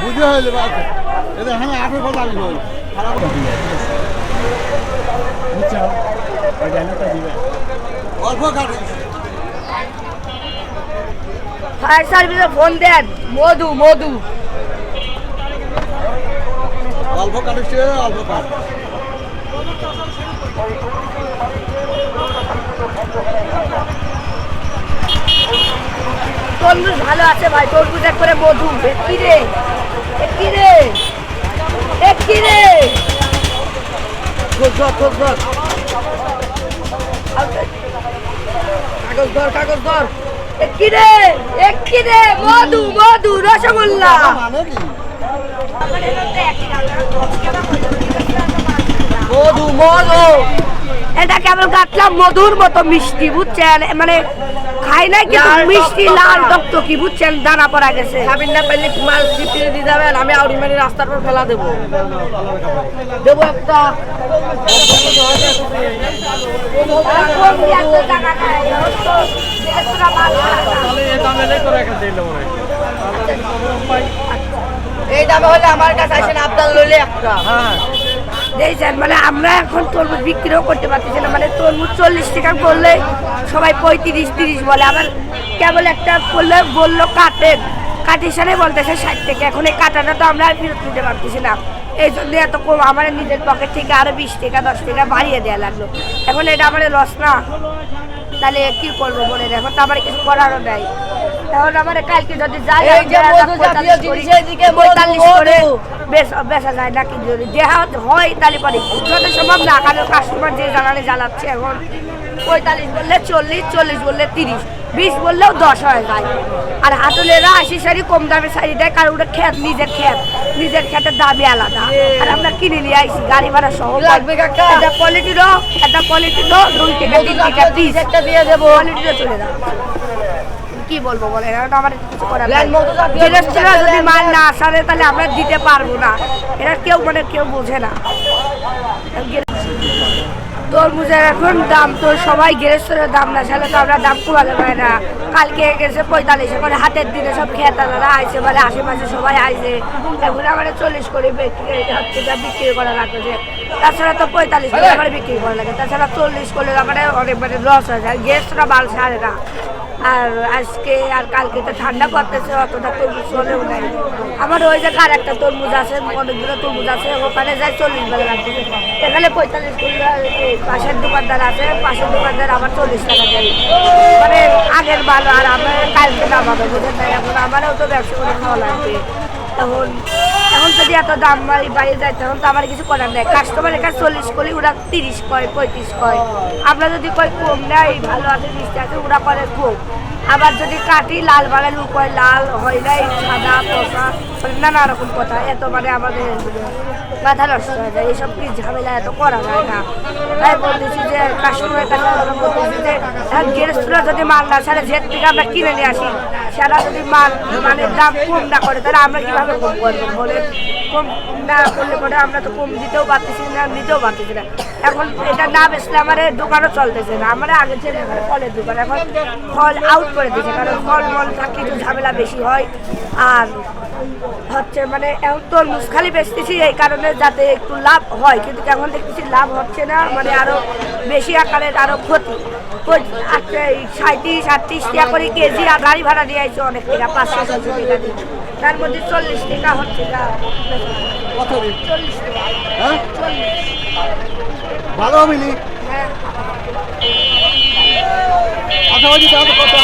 বুঝে আচ্ছা এটা হ্যাঁ আঠেরো কথা আমি বলি খারাপ অল্প কাটে ফায়ার সার্ভিসে ফোন দেন। মধু মধু। অল্প কাটিছে অল্প কাট তরমুজ ভালো আছে ভাই তরমুজ একবারে মধু। এ কি রে? কি রে? কি রে? ধর। কাগজ ধর কাগজ ধর। কি রে? কি রে? মধু মধু রসগোল্লা। মানে মধু মধু। কেমন কাটলাম মধুর মতো মিষ্টি বুঝছেন? মানে খাই না কিন্তু মিষ্টি লাল টকটকি বুঝছেন? দানা পড়া গেছে। খাবেন না পেলে মাল চিপিয়ে দিয়ে যাবেন? আমি আউরি মারি রাস্তার পর ফেলা দেবো। দেবো একটা। এই দামে হলে আমার কাছে আসেন আবদাল লইলে একটা। মানে আমরা এখন তরমুজ বিক্রিও করতে পারতেছি না মানে তরমুজ চল্লিশ টাকা করলে সবাই পঁয়ত্রিশ, তিরিশ বলে, আবার কেবল একটা করলে বলল কাটেন কাটির সাথে বলতেছে ষাট টাকা, এখন এই কাটাটা তো আমরা আর ফেরত দিতে পারতেছি না। এই জন্য এত কম, আমার নিজের পকেট থেকে আরও বিশ টাকা, দশ টাকা বাড়িয়ে দেওয়া লাগল। এখন এটা আমার লস না। তাহলে কি করব বলে এখন তো আমার কিছু করারও নাই। এখন আমার কালকে যদি যাই পঁয়তাল্লিশ করে বেচা যায় যদি দেহা হয় তাহলে পরে যত সম্ভব না কারণ কাস্টমার যে জ্বালানি জ্বালাচ্ছে এখন পঁয়তাল্লিশ বললে চল্লিশ চল্লিশ বললে তিরিশ বিশ বললেও দশ হয়ে যায়। আর হাতুলেরা আশি শাড়ি কম দামে শাড়ি দেয় কারণ ওটা খেত নিজের খেত নিজের খেতের দামই আলাদা। আর আমরা কিনে নিয়ে আইসি গাড়ি ভাড়া সহ। লাগবে? একটা কোয়ালিটিরও একটা কোয়ালিটিরও দুই টাকা তিন টাকা পিস। একটা দিয়ে দেবো। কোয়ালিটিরও চলে যাবে। কি বলব বলে এখন আমার কিছু করার ল্যান্ড মতো জাতীয় জিনিস গৃহস্থরা একটা যদি মাল না। আসারে তাহলে আমরা দিতে পারব না। এটা কেউ মানে কেউ বোঝে না। তরমুজের এখন দাম তো সবাই গৃহস্থের দাম না ছাড়া তো আমরা দাম কমাতে পারি না। কালকে গেছে পঁয়তাল্লিশ করে হাতের দিনে সব খেতারা আইসে বলে আশেপাশে সবাই আইসে এখন আমরা চল্লিশ করে বিক্রি হচ্ছে যা বিক্রি করা লাগছে তাছাড়া তো পঁয়তাল্লিশ করে আমার বিক্রি করা লাগে তাছাড়া চল্লিশ করলে আমার অনেক মানে লস হয়ে যায়। গেস্টরা মাল ছাড়ে না। আর আজকে আর কালকে তো ঠান্ডা পড়তেছে, অতটা তরমুজ হলেও নাই। আমার ওই যে আর একটা তরমুজ আছে অনেকগুলো তরমুজ আছে, ওখানে যাই চল্লিশ বেলা লাগছে এখানে পঁয়তাল্লিশ পাশের দোকানদার আছে, পাশের দোকানদার আমার চল্লিশ টাকা দেয়। মানে আগের ভালো আর আমার কালকে দাম হবে বুঝে না এখন আমারও তো ব্যবসা করে খাওয়া লাগবে। তখন এখন যদি এত দাম বাড়ি বাইরে যায়, তখন তো আমার কিছু করার নেই। কাস্টমারের কাছে চল্লিশ করি ওরা তিরিশ কয়, পঁয়ত্রিশ কয়। আমরা যদি কয় কম নেয় ভালো আছে, মিষ্টি আছে, ওরা করে কম। আবার যদি কাটি, লাল বাড়ে কয় লাল হয় নাই, সাদা, পচা নানা রকম কথা, এত মানে আমাদের মাথা নষ্ট হয়ে যায় এইসব কি ঝামেলা এত করা যায় না। তাই বলতেছি যে কাস্টমারের কাছে বলতেছি যে গৃহস্থরা যদি মাল না ছাড়ে, যে থেকে আমরা কিনে নিয়ে আসি সেটা যদি মাল মানে দাম কম না করে, তাহলে আমরা কীভাবে কম করব? বলে কম না করলে পরে আমরা তো কম দিতেও পারতেছি না, নিতেও পারতেছি না। এখন এটা না বেচলে আমার দোকানও চলতেছে না। আমার আগে ছিল ফলের দোকান, এখন ফল আউট করে দিয়েছে, কারণ ফল মল থাকলে একটু ঝামেলা বেশি হয়। আর হচ্ছে মানে এখন তরমুজ খালি বেচতেছি এই কারণে যাতে একটু লাভ হয়। কিন্তু এখন দেখতেছি লাভ হচ্ছে না মানে আরও বেশি আকারের আরও ক্ষতি। সাঁত্রিশ আটত্রিশ টাকা করে কেজি আর গাড়ি ভাড়া দিয়ে আইছে অনেক টাকা পাঁচশো ছশো টাকা দিয়ে। তার মধ্যে চল্লিশ টাকা হচ্ছে চল্লিশ টাকা। হ্যাঁ? ভালো মিলি হ্যাঁ। আচ্ছা কত